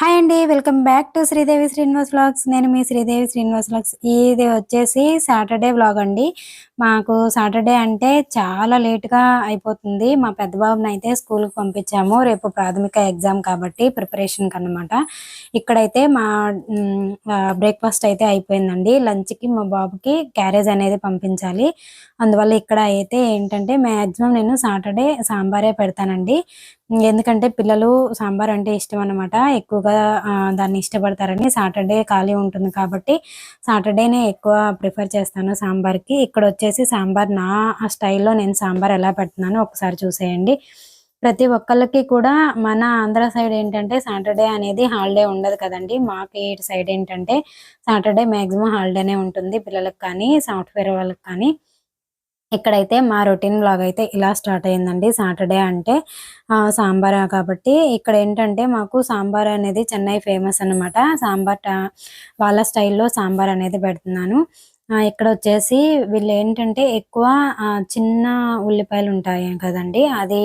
Hi అండి welcome back to Sridevi Srinivas vlogs. నేను మీ శ్రీదేవి శ్రీనివాస్ వ్లాగ్స్. ఇది వచ్చేసి సాటర్డే వ్లాగ్ అండి. మాకు సాటర్డే అంటే చాలా లేట్గా అయిపోతుంది. మా పెద్ద బాబుని అయితే స్కూల్కి పంపించాము. రేపు ప్రాథమిక ఎగ్జామ్ కాబట్టి ప్రిపరేషన్కి అనమాట ఇక్కడైతే మా బ్రేక్ఫాస్ట్ అయితే అయిపోయిందండి. లంచ్కి మా బాబుకి క్యారేజ్ అనేది పంపించాలి. అందువల్ల ఇక్కడ అయితే ఏంటంటే మ్యాక్సిమం నేను సాటర్డే సాంబారే పెడతానండి. ఎందుకంటే పిల్లలు సాంబార్ అంటే ఇష్టం అనమాట ఎక్కువగా దాన్ని ఇష్టపడతారని సాటర్డే ఖాళీ ఉంటుంది కాబట్టి సాటర్డేనే ఎక్కువ ప్రిఫర్ చేస్తాను సాంబార్కి. ఇక్కడ వచ్చేసి సాంబార్ నా స్టైల్లో నేను సాంబార్ ఎలా పెడుతున్నానో ఒకసారి చూసేయండి. ప్రతి ఒక్కళ్ళకి కూడా మన ఆంధ్ర సైడ్ ఏంటంటే సాటర్డే అనేది హాలిడే ఉండదు కదండి. మాకు ఈ సైడ్ ఏంటంటే సాటర్డే మ్యాక్సిమం హాలిడేనే ఉంటుంది పిల్లలకు కానీ సాఫ్ట్వేర్ వాళ్ళకి కానీ. ఇక్కడైతే మా రొటీన్ బ్లాగ్ అయితే ఇలా స్టార్ట్ అయ్యిందండి. సాటర్డే అంటే సాంబార్ కాబట్టి ఇక్కడ ఏంటంటే మాకు సాంబార్ అనేది చెన్నై ఫేమస్ అనమాట సాంబార్ వాళ్ళ స్టైల్లో సాంబార్ అనేది పెడుతున్నాను. ఇక్కడ వచ్చేసి వీళ్ళు ఏంటంటే ఎక్కువ చిన్న ఉల్లిపాయలు ఉంటాయి కదండి. అది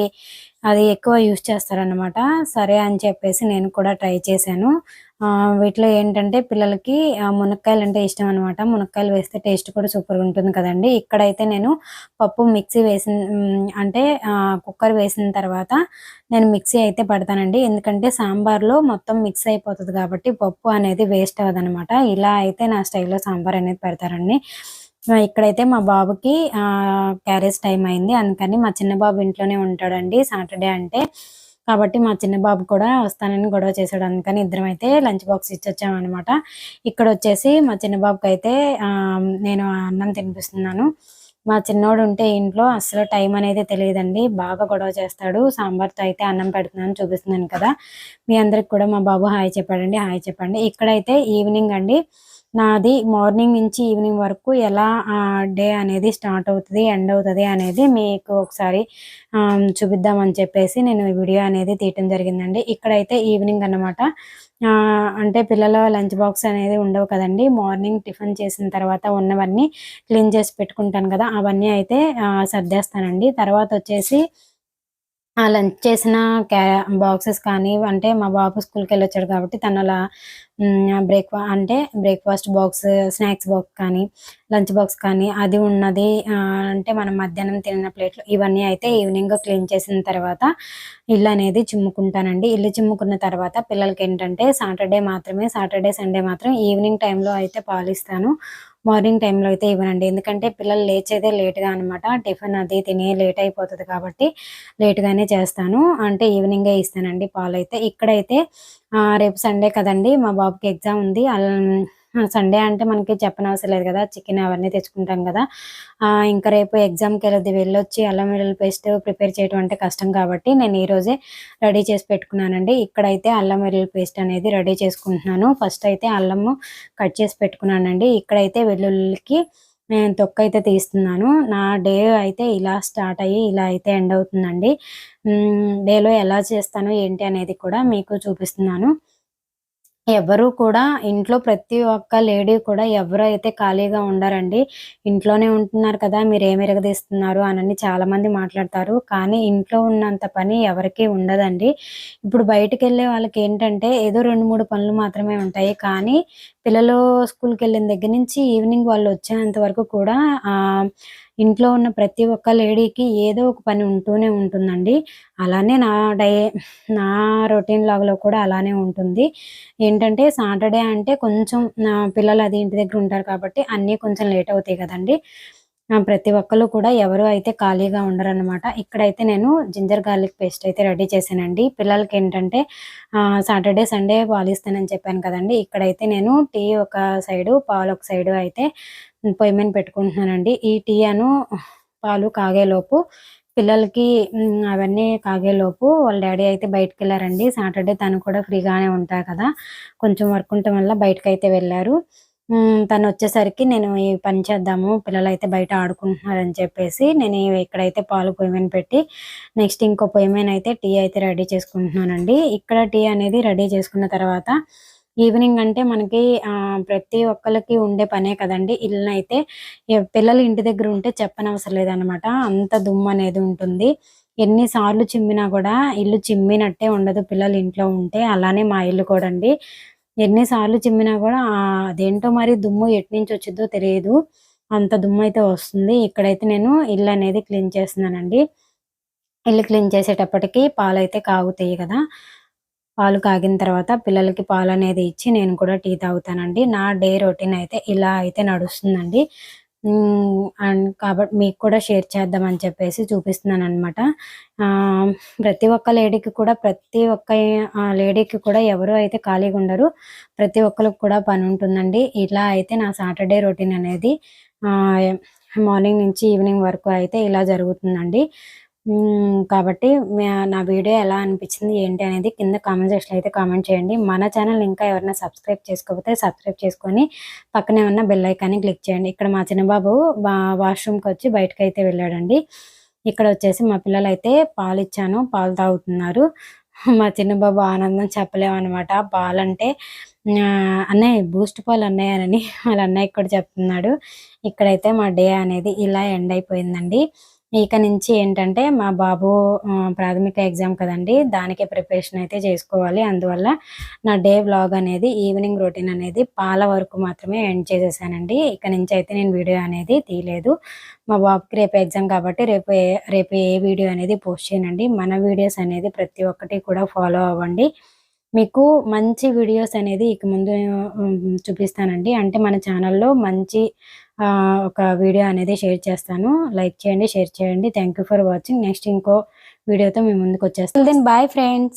అది ఎక్కువ యూస్ చేస్తారనమాట సరే అని చెప్పేసి నేను కూడా ట్రై చేశాను. వీటిలో ఏంటంటే పిల్లలకి మునక్కాయలు అంటే ఇష్టం అనమాట మునక్కాయలు వేస్తే టేస్ట్ కూడా సూపర్గా ఉంటుంది కదండి. ఇక్కడైతే నేను పప్పు మిక్సీ వేసిన అంటే కుక్కర్ వేసిన తర్వాత నేను మిక్సీ అయితే పడతానండి. ఎందుకంటే సాంబార్లో మొత్తం మిక్స్ అయిపోతుంది కాబట్టి పప్పు అనేది వేస్ట్ అవ్వదనమాట ఇలా అయితే నా స్టైల్లో సాంబార్ అనేది పెడతారండి. ఇక్కడైతే మా బాబుకి క్యారేజ్ టైం అయింది. అందుకని మా చిన్న బాబు ఇంట్లోనే ఉంటాడండి సాటర్డే అంటే. కాబట్టి మా చిన్న బాబు కూడా వస్తానని గొడవ చేశాడు. అందుకని ఇద్దరం అయితే లంచ్ బాక్స్ ఇచ్చొచ్చామన్నమాట ఇక్కడ వచ్చేసి మా చిన్న బాబుకి అయితే నేను అన్నం తినిపిస్తున్నాను. మా చిన్నోడు ఉంటే ఇంట్లో అసలు టైం అనేది తెలియదండి. బాగా గొడవ చేస్తాడు. సాంబార్తో అయితే అన్నం పెడుతున్నాను చూపిస్తున్నాను కదా. మీ అందరికి కూడా మా బాబు హాయ్ చెప్పాడండి. హాయ్ చెప్పండి. ఇక్కడైతే ఈవినింగ్ అండి. నాది మార్నింగ్ నుంచి ఈవినింగ్ వరకు ఎలా డే అనేది స్టార్ట్ అవుతుంది ఎండ్ అవుతుంది అనేది మీకు ఒకసారి చూపిద్దామని చెప్పేసి నేను వీడియో అనేది తీయటం జరిగిందండి. ఇక్కడైతే ఈవినింగ్ అనమాట అంటే పిల్లల లంచ్ బాక్స్ అనేది ఉండవు కదండి. మార్నింగ్ టిఫిన్ చేసిన తర్వాత ఉన్నవన్నీ క్లీన్ చేసి పెట్టుకుంటాను కదా అవన్నీ అయితే సర్దేస్తానండి. తర్వాత వచ్చేసి ఆ లంచ్ చేసిన క్యా బాక్సెస్ కానీ అంటే మా బాబు స్కూల్కి వెళ్ళొచ్చాడు కాబట్టి తను అలా బ్రేక్ఫా అంటే బ్రేక్ఫాస్ట్ బాక్స్ స్నాక్స్ బాక్స్ కానీ లంచ్ బాక్స్ కానీ అది ఉన్నది. అంటే మనం మధ్యాహ్నం తిన్న ప్లేట్లు ఇవన్నీ అయితే ఈవినింగ్ క్లీన్ చేసిన తర్వాత ఇల్లు అనేది చిమ్ముకుంటానండి. ఇల్లు చిమ్ముకున్న తర్వాత పిల్లలకి ఏంటంటే సాటర్డే మాత్రమే సాటర్డే సండే మాత్రం ఈవినింగ్ టైంలో అయితే పాలిస్తాను. మార్నింగ్ టైంలో అయితే ఇవ్వనండి. ఎందుకంటే పిల్లలు లేచేదే లేట్గా అనమాట టిఫిన్ అది తినే లేట్ అయిపోతుంది కాబట్టి లేట్గానే చేస్తాను. అంటే ఈవినింగే ఇస్తానండి పాలు అయితే ఇక్కడైతే రేపు సండే కదండి మా బాబుకి ఎగ్జామ్ ఉంది. సండే అంటే మనకి చెప్పనవసరం లేదు కదా చికెన్ అవన్నీ తెచ్చుకుంటాం కదా. ఇంకా రేపు ఎగ్జామ్కి వెళ్ళి వెళ్ళొచ్చి అల్లం వెల్లుల్లి పేస్ట్ ప్రిపేర్ చేయడం అంటే కష్టం కాబట్టి నేను ఈరోజే రెడీ చేసి పెట్టుకున్నానండి. ఇక్కడైతే అల్లం వెల్లుల్లి పేస్ట్ అనేది రెడీ చేసుకుంటున్నాను. ఫస్ట్ అయితే అల్లము కట్ చేసి పెట్టుకున్నానండి. ఇక్కడైతే వెల్లుల్లికి నేను తొక్క అయితే తీస్తున్నాను. నా డే అయితే ఇలా స్టార్ట్ అయ్యి ఇలా అయితే ఎండ్ అవుతుందండి. డేలో ఎలా చేస్తాను ఏంటి అనేది కూడా మీకు చూపిస్తున్నాను. ఎవరు కూడా ఇంట్లో ప్రతి ఒక్క లేడీ కూడా ఎవరు అయితే ఖాళీగా ఉండారండి ఇంట్లోనే ఉంటున్నారు కదా మీరు ఏమి ఎరగదీస్తున్నారు అనని చాలామంది మాట్లాడతారు. కానీ ఇంట్లో ఉన్నంత పని ఎవరికి ఉండదండి. ఇప్పుడు బయటకు వెళ్ళే వాళ్ళకి ఏంటంటే ఏదో రెండు మూడు పనులు మాత్రమే ఉంటాయి. కానీ పిల్లలు స్కూల్కి వెళ్ళిన దగ్గర నుంచి ఈవినింగ్ వాళ్ళు వచ్చేంత వరకు కూడా ఇంట్లో ఉన్న ప్రతి ఒక్క లేడీకి ఏదో ఒక పని ఉంటూనే ఉంటుందండి. అలానే నా డై నా రొటీన్ లాగ్లో కూడా అలానే ఉంటుంది. ఏంటంటే సాటర్డే అంటే కొంచెం పిల్లలు అది ఇంటి దగ్గర ఉంటారు కాబట్టి అన్నీ కొంచెం లేట్ అవుతాయి కదండి. ప్రతి ఒక్కరు కూడా ఎవరు అయితే ఖాళీగా ఉండరన్నమాట. ఇక్కడైతే నేను జింజర్ గార్లిక్ పేస్ట్ అయితే రెడీ చేశానండి. పిల్లలకి ఏంటంటే సాటర్డే సండే పాలు చెప్పాను కదండి. ఇక్కడైతే నేను టీ ఒక సైడు పాలు ఒక సైడు అయితే పొయ్యి మీద పెట్టుకుంటున్నానండి. ఈ టీ అను పాలు కాగేలోపు పిల్లలకి అవన్నీ కాగేలోపు వాళ్ళ డాడీ అయితే బయటకు వెళ్ళారండి. సాటర్డే తను కూడా ఫ్రీగానే ఉంటారు కదా. కొంచెం వర్క్ ఉండటం వల్ల బయటకు అయితే వెళ్ళారు. తను వచ్చేసరికి నేను ఈ పని చేద్దాము పిల్లలు అయితే బయట ఆడుకుంటున్నారని చెప్పేసి నేను ఇక్కడైతే పాలు పొయ్యి పెట్టి నెక్స్ట్ ఇంకో పొయ్యి అయితే టీ అయితే రెడీ చేసుకుంటున్నానండి. ఇక్కడ టీ అనేది రెడీ చేసుకున్న తర్వాత ఈవినింగ్ అంటే మనకి ప్రతి ఒక్కరికి ఉండే పనే కదండి. ఇల్లు అయితే పిల్లలు ఇంటి దగ్గర ఉంటే చెప్పనవసరం లేదనమాట అంత దుమ్ము అనేది ఉంటుంది. ఎన్నిసార్లు చిమ్మినా కూడా ఇల్లు చిమ్మినట్టే ఉండదు పిల్లలు ఇంట్లో ఉంటే. అలానే మా ఇల్లు కూడా అండి ఎన్నిసార్లు చిమ్మినా కూడా అదేంటో మరి దుమ్ము ఎట్నుంచి వచ్చిందో తెలియదు. అంత దుమ్ము అయితే వస్తుంది. ఇక్కడైతే నేను ఇల్లు అనేది క్లీన్ చేస్తున్నానండి. ఇల్లు క్లీన్ చేసేటప్పటికి పాలు అయితే కాగుతాయి కదా. పాలు కాగిన తర్వాత పిల్లలకి పాలు అనేది ఇచ్చి నేను కూడా టీ తాగుతానండి. నా డే రొటీన్ అయితే ఇలా అయితే నడుస్తుందండి. అండ్ కాబట్టి మీకు కూడా షేర్ చేద్దామని చెప్పేసి చూపిస్తున్నాను అనమాట ప్రతి ఒక్క లేడీకి కూడా ప్రతి ఒక్క ఆ, లేడీకి కూడా ఎవరు అయితే ఖాళీగా ఉండరు ప్రతి ఒక్కరికి కూడా పని ఉంటుందండి. ఇలా అయితే నా సాటర్డే రొటీన్ అనేది మార్నింగ్ నుంచి ఈవినింగ్ వరకు అయితే ఇలా జరుగుతుందండి. కాబట్టి నా వీడియో ఎలా అనిపించింది ఏంటి అనేది కింద కామెంట్ సెక్షన్లో అయితే కామెంట్ చేయండి. మన ఛానల్ ఇంకా ఎవరైనా సబ్స్క్రైబ్ చేసుకోకపోతే సబ్స్క్రైబ్ చేసుకొని పక్కనే ఉన్న బెల్ ఐకాన్ని క్లిక్ చేయండి. ఇక్కడ మా చిన్నబాబు వాష్రూమ్కి వచ్చి బయటకు అయితే వెళ్ళాడండి. ఇక్కడ వచ్చేసి మా పిల్లలు అయితే పాలు ఇచ్చాను పాలు తాగుతున్నారు. మా చిన్నబాబు ఆనందం చెప్పలేమన్నమాట. పాలంటే అన్నయ్య బూస్ట్ పాలు అన్నయ్యనని వాళ్ళ అన్నయ్య కూడా చెప్తున్నాడు. ఇక్కడైతే మా డే అనేది ఇలా ఎండ్ అయిపోయిందండి. ఇక నుంచి ఏంటంటే మా బాబు ప్రాథమిక ఎగ్జామ్ కదండి దానికే ప్రిపరేషన్ అయితే చేసుకోవాలి. అందువల్ల నా డే వ్లాగ్ అనేది ఈవినింగ్ రొటీన్ అనేది పాల వరకు మాత్రమే ఎండ్ చేసేసానండి. ఇక నుంచి అయితే నేను వీడియో అనేది తీయలేదు. మా బాబుకి రేపు ఎగ్జామ్ కాబట్టి రేపు రేపు ఏ వీడియో అనేది పోస్ట్ చేయనండి. మన వీడియోస్ అనేది ప్రతి ఒక్కటి కూడా ఫాలో అవ్వండి. మీకు మంచి వీడియోస్ అనేది ఇక ముందు చూపిస్తానండి. అంటే మన ఛానల్లో మంచి ఆ, ఒక వీడియో అనేది షేర్ చేస్తాను. లైక్ చేయండి షేర్ చేయండి. Thank you for watching next ఇంకో వీడియోతో మీ ముందుకు వచ్చేస్తాను. Then bye friends